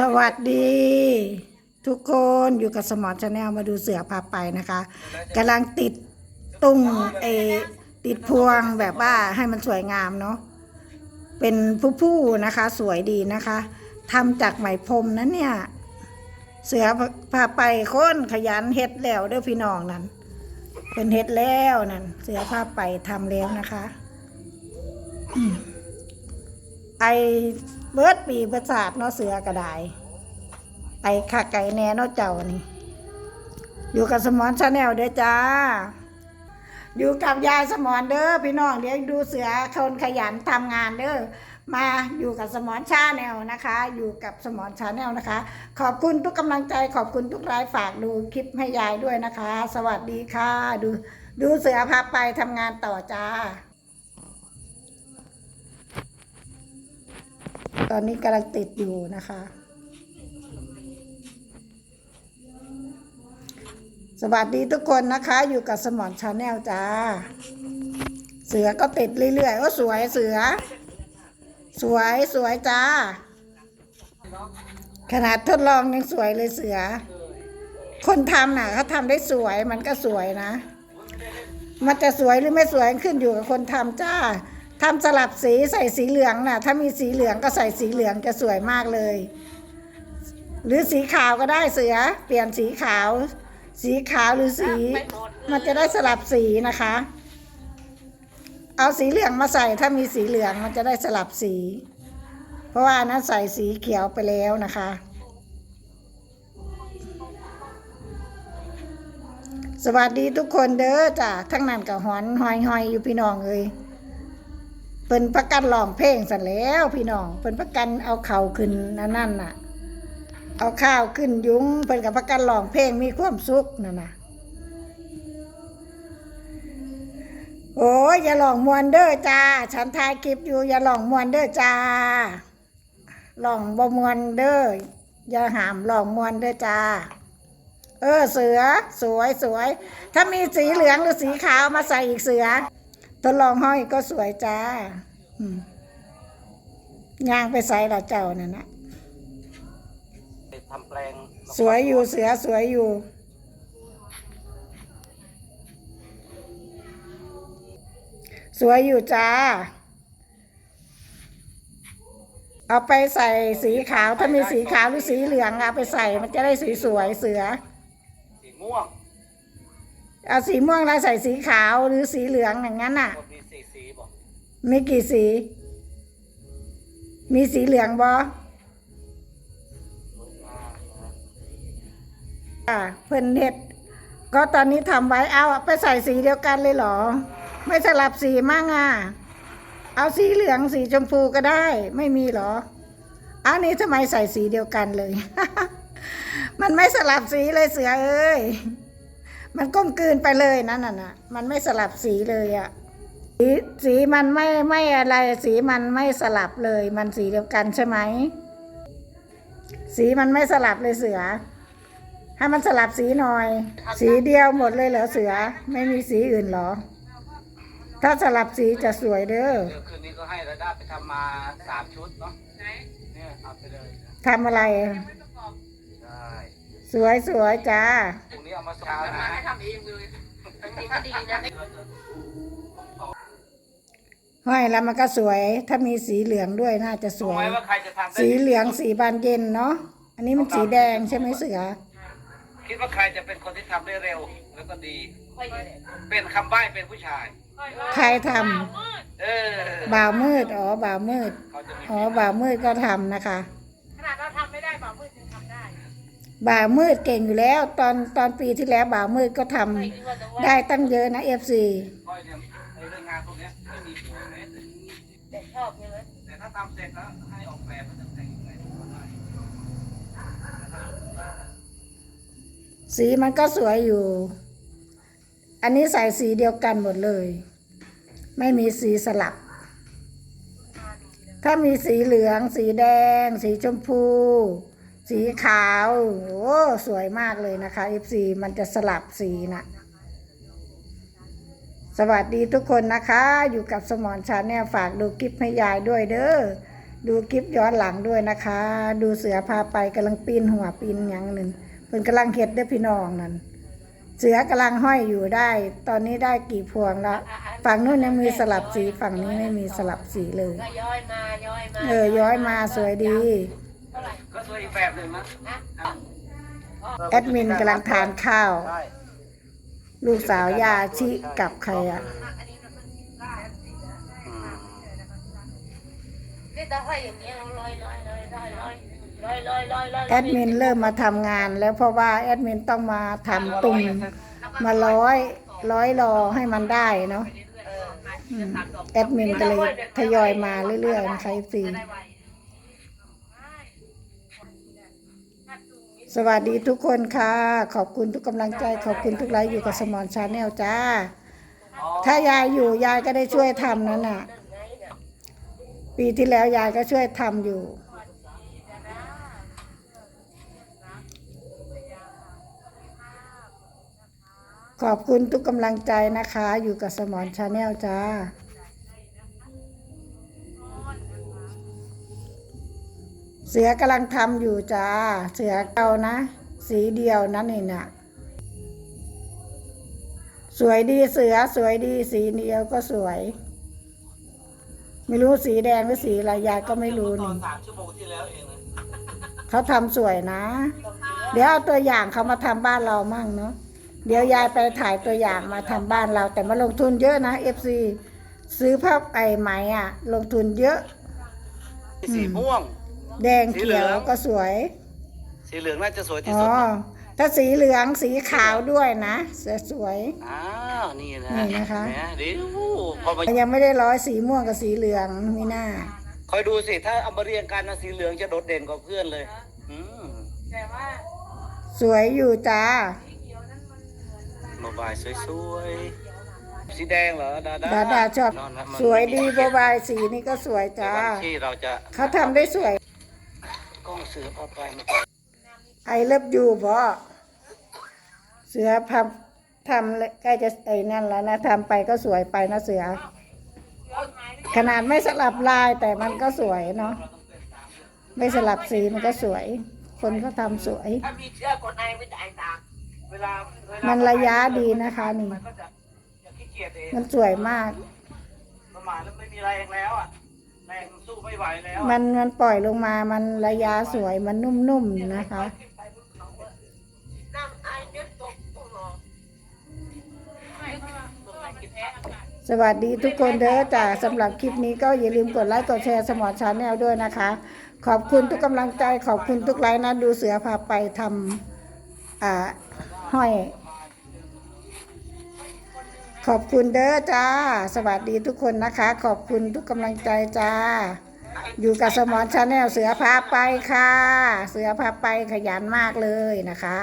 สวัสดี ทุกคนอยู่กับสมอลชาแนลมาดูเสือพาไปนะคะกำลังติดตุ้งเออติดพวงแบบว่าให้มันสวยงามเนาะเป็นผู้ผู้ๆนะคะ สวยดีนะคะทำจากไหมพรมนั้นเนี่ย เสือพาไปค้นขยันเฮ็ดแล้วเด้อพี่น้องนั่นเป็นเฮ็ดแล้วนั่นเสือพาไปทำแล้วนะคะอืมไอ เบิร์ดปีประสาทเนาะเสือกระไดไปขาไก่แน่เนาะเจ้านี่ อยู่กับสมอนชาแนลเด้อจ้า อยู่กับยายสมอนเด้อพี่น้องเดี๋ยวดูเสือคนขยันทำงานเด้อมาอยู่กับสมอนชาแนลนะคะ อยู่กับสมอนชาแนลนะคะ ขอบคุณทุกกำลังใจ ขอบคุณทุกไลฟ์ฝากดูคลิปให้ยายด้วยนะคะ สวัสดีค่ะ ดูดูเสือพาไปทำงานต่อจ้า อนนี้กำลังติดอยู่นะคะ สวัสดีทุกคนนะคะ อยู่กับสมอนชาแนลจ้า เสือก็ติดเรื่อยๆโอ้สวยเสือ สวยสวยจ้า ขนาดทดลองยังสวยเลยเสือ คนทำน่ะเขาทำได้สวยมันก็สวยนะ มันจะสวยหรือไม่สวยขึ้นอยู่กับคนทำจ้า ทำสลับสีใส่สีเหลืองน่ะ ถ้ามีสีเหลืองก็ใส่สีเหลืองจะสวยมากเลย หรือสีขาวก็ได้เสือ เปลี่ยนสีขาว สีขาวหรือสี มันจะได้สลับสีนะคะ เอาสีเหลืองมาใส่ถ้ามีสีเหลืองมันจะได้สลับสี เพราะว่านั้นใส่สีเขียวไปแล้วนะคะ สวัสดีทุกคนเด้อจ้ะทั้งนั้นกับหอนหอยหอยอยู่พี่น้องเอ้ย เป็นประกันร้องเพลงสันแล้วพี่น้องเป็นประกันเอาเข่าขึ้นนั่นนั่นน่ะ เอาข้าวขึ้นยุ้งเป็นกับประกันร้องเพลงมีความสุขนั่นน่ะโอ้ยอย่าหลองมวนเด้อจ้า ฉันถ่ายคลิปอยู่ อย่าหลองมวนเด้อจ้าหลองบ่มวนเด้ออย่าหามหลองมวนเด้อจ้า เออเสือ สวยสวย ถ้ามีสีเหลืองหรือสีขาวมาใส่อีกเสือ ทดลองห้อยก็สวยจ้าย่างไปใส่ละเจ้านั่นนะทำแปลงสวยอยู่เสือสวยอยู่ สวยอยู่จ้า เอาไปใส่สีขาวถ้ามีสีขาวหรือสีเหลืองเอาไปใส่มันจะได้สีสวยเสือ สีม่วง เอาสีม่วงแล้วใส่สีขาวหรือสีเหลืองอย่างนั้นน่ะก็มีสีสีบอกมีกี่สี มีสีเหลืองบออ่าเพิ่นเฮ็ดก็ตอนนี้ทำไว้เอาไปใส่สีเดียวกันเลยเหรอ ไม่สลับสีมั่งอะ เอาสีเหลืองสีชมพูก็ได้ ไม่มีเหรออันนี้ทำไมใส่สีเดียวกันเลย มันไม่สลับสีเลยเสือเอ้ย มันก้มกลืนไปเลยนั่นน่ะนะมันไม่สลับสีเลยอะสีสีมันไม่ไม่อะไร สีมันไม่สลับเลย มันสีเดียวกันใช่ไหมสีมันไม่สลับเลยเสือ ให้มันสลับสีหน่อย สีเดียวหมดเลยเหรอเสือ ไม่มีสีอื่นเหรอ ถ้าสลับสีจะสวยเด้อเดี๋ยวคืนนี้ก็ให้ระด้าไปทำมาสามชุดเนาะเนี่ยเอาไปเลยทำอะไรได้ สวยสวยจ้าพรุ่งนี้เอามาเช้านะให้ทำเองเลยอันนี้ก็ดีนะห้อยแล้วมันก็สวย ถ้ามีสีเหลืองด้วยน่าจะสรู้วไหมยว่าใครจะทำได้สีเหลืองสีบานเย็นเนาะ อันนี้มันสีแดงใช่ไหมเสือ คิดว่าใครจะเป็นคนที่ทำได้เร็วแล้วก็ดีค่อยเลยเป็นคำใบ้เป็นผู้ชาย ใครทเออำบ่าวมืด อ๋อบ่าวมืดเขาจะมีอ๋อบ่าวมืดก็ทำนะคะ บ่าวมืดเก่งอยู่แล้ว ตอนตอนปีที่แล้วบ่าวมืดก็ทำไม่คิดว่าจะว่าได้ตั้งเยอะนะเอฟซีแต่ถ้าทำเสร็จแล้วให้ออกแบบมันจะแต่งยังไงสีมันก็สวยอยู่ อันนี้ใส่สีเดียวกันหมดเลย ไม่มีสีสลับ ถ้ามีสีเหลือง สีแดง สีชมพู สีขาวโอ้สวยมากเลยนะคะ FC มันจะสลับสีนะสวัสดีทุกคนนะคะ อยู่กับสมอนชาแนลฝากดูคลิปให้ยายด้วยเด้อดูคลิปย้อนหลังด้วยนะคะ ดูเสือพาไปกำลังปีนหัวปีนหยังหนึ่งเพิ่นกำลังเฮ็ดเด้อพี่น้องนั่นเสือกำลังห้อยอยู่ได้ ตอนนี้ได้กี่พวงล้วฝั่งนู้นยังมีสลับสีฝั่งนี้ไม่มีสลับสีเลยย้อยมาย้อยมาเออย้อยมาสวยดี สวยอีกแบบหนึ่งนะนะแอดมินกำลังทานข้าว ใช่ลูกสาวยาชิกับใครอะ อืมนี่ต้องให้อย่างเงี้ยลอยลอยลอยลอยลอยลอยลอยลอยลอยแอดมินเริ่มมาทำงานแล้วเพราะว่าแอดมินต้องมาทำตุ่มมาร้อยร้อยรอให้มันได้เนาะเอออืมแอดมินก็เลยทยอยมาเรื่อยๆนะคะซี สวัสดีทุกคนค่ะ ขอบคุณทุกกำลังใจ ขอบคุณทุกไลค์อยู่กับสมอนชาแนลจ้า ถ้ายายอยู่ยายก็ได้ช่วยทำนั่นน่ะ ปีที่แล้วยายก็ช่วยทำอยู่ ขอบคุณทุกกำลังใจนะคะ อยู่กับสมอนชาแนลจ้า สือกำลังทำอยู่จ้า เสือเก่านะ สีเดียวนั่นเองน่ะสวยดีเสือสวยดี สีเดียวก็สวย ไม่รู้สีแดงหรือสีอะไรยายก็ไม่รู้ตอนี่นสามชั่วโมงที่แล้วเองนะเขาทำสวยนะ เดี๋ยวเอาตัวอย่างเขามาทำบ้านเรามั่งเนาะเดี๋ยวยายไปถ่ายตัวอย่างมาทำบ้านเรา แต่มาลงทุนเยอะนะเอฟซีซื้อผ้าไอไหมอะ ลงทุนเยอะ สีม่วง แดงเขียวก็สวย สีเหลืองน่าจะสวยที่อ๋อสุดนะถ้าสีเหลืองสีขาวด้วยนะสวย อ้าวนี่นะนี่นะคะ แหมเดี๋ยวพอมายังไม่ได้ร้อยสีม่วงกับสีเหลืองมีหน้า คอยดูสิถ้าเอามาเรียงกันนะสีเหลืองจะโดดเด่นกว่าเพื่อนเลย อืมแต่ว่าสวยอยู่จ้า โมบายสวยๆสีแดงเหรอดาดาดาดาชอบ นนนะมันสวยดีโบบายสีนี่ก็สวยจ้า วันที่เราจะ เขาทำได้สวยกล้อง เสือพาไปมาไอเลิฟยูพอเสือพับทำใกล้จะไอ้นั่นแล้วนะทำไปก็สวยไปนะเสือ ขนาดไม่สลับลายแต่มันก็สวยเนาะไม่สลับสีมันก็สวย คนเขาทำสวย มันระยะดีนะคะนี่ มันสวยมากประมาณแล้วไม่มีแรแล้วอะ รงสู้ไม่ไหวแล้วอะมันมันปล่อยลงมามันระยะสวยมันนุ่มๆนะคะน้ำไอเยอะตกตกหรอสวัสดีทุกคนเด้อจ้าสำหรับคลิปนี้ก็อย่าลืมกดไลค์กดแชร์สมอชาแนลด้วยนะคะ ขอบคุณทุกกำลังใจขอบคุณทุกไลค์นะดูเสือพาไปทำอ่าห้อย ขอบคุณเด้อจ้า สวัสดีทุกคนนะคะ ขอบคุณทุกกำลังใจจ้า อยู่กับสมอนชาแนลเสือพาไปค่ะ เสือพาไปขยันมากเลยนะคะ